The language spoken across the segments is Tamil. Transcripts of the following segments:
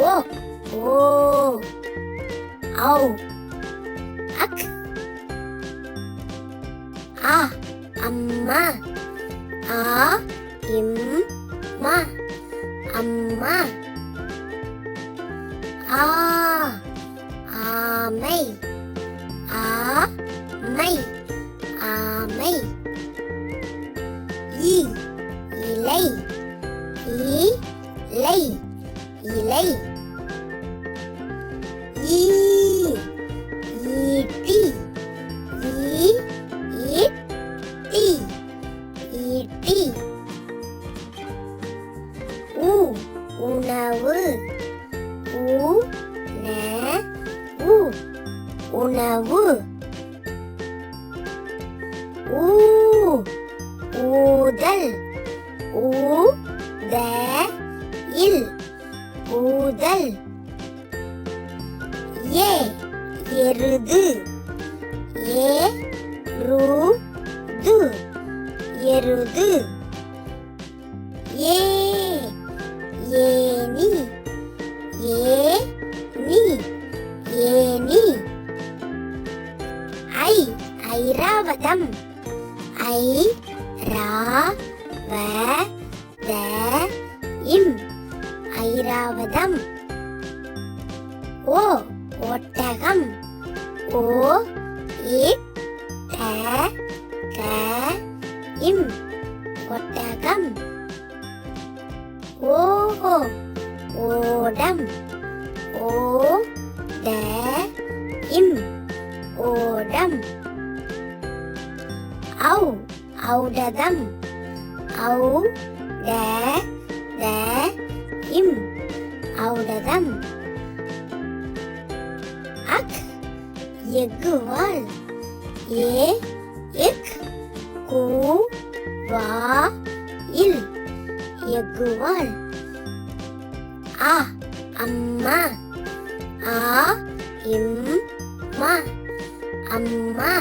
ஓ ஓ ஔ அக் ஆ அம்மா ஆ இம் மா அம்மா ஆ ஆமை ஆ மை ஆமை இ இலை இ லை இலை. ஈ ஈட்டி. ஈ ஈட்டி. ஈட்டி. உ உணவு. உ ந உ. உணவு. ஊ ஊதல். ஊ த இல். ஊதல் ஏ எருது. ஏ ரூ து எருது. ஏ ஏனி ஏ நீ. ஏனி ஐ ஐராவதம். ஐ ரா வ த இம். ஐராவதம் ஓ ஒட்டகம். ஓ இ ட க இம் ஒட்டகம். ஓ ஓடம். ஓ ட இம் ஓடம். ஔ ஔடதம். ஔ ட த இம் ஔடதம் அக் எக்குவாள் ஏ இக் கூ வா இல். எக்குவாள் ஆ அம்மா. ஆ இம் மா. அம்மா.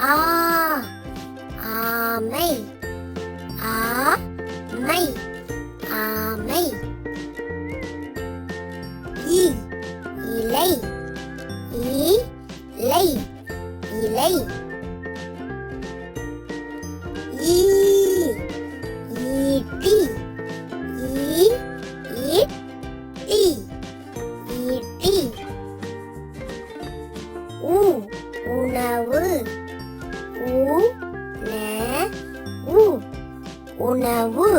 ஆ ஆமை. இலை ஈ ஈட்டி ஈ ஈட்டி ஈட்டி. உ உணவு உ ந உ உணவு.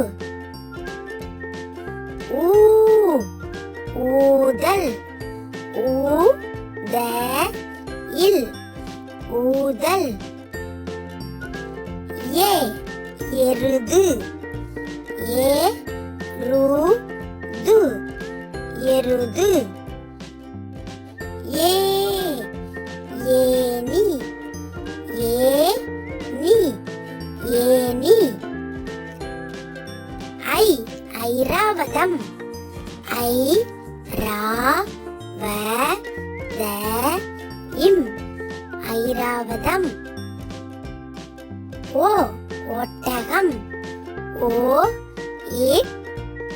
ஊ ஊதல் ஊ த இல். ஊதல். ஏ எருது. ஏ ரு து எருது. ஏ ஏனி ஏ நீ. ஏனி ஐ ஐராவதம். ஐ ரா வ த இம். ஐராவதம். ஓ ஒட்டகம். ஓ இ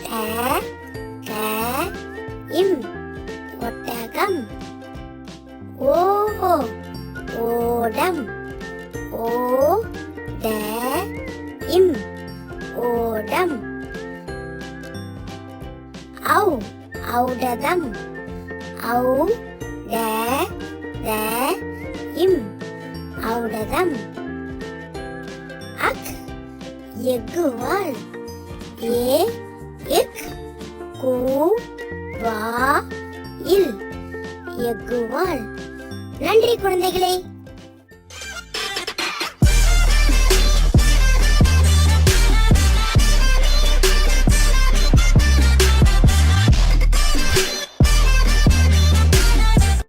ட க இம். ஒட்டகம். ஓ ஓடம். ஓ ட இம். ஓடம். ஔ ஔடதம். ஔ ஔடதம் அக் எக்குவாள் ஏ இக் கூ வா இல். எக்குவாள் நன்றி குழந்தைகளே.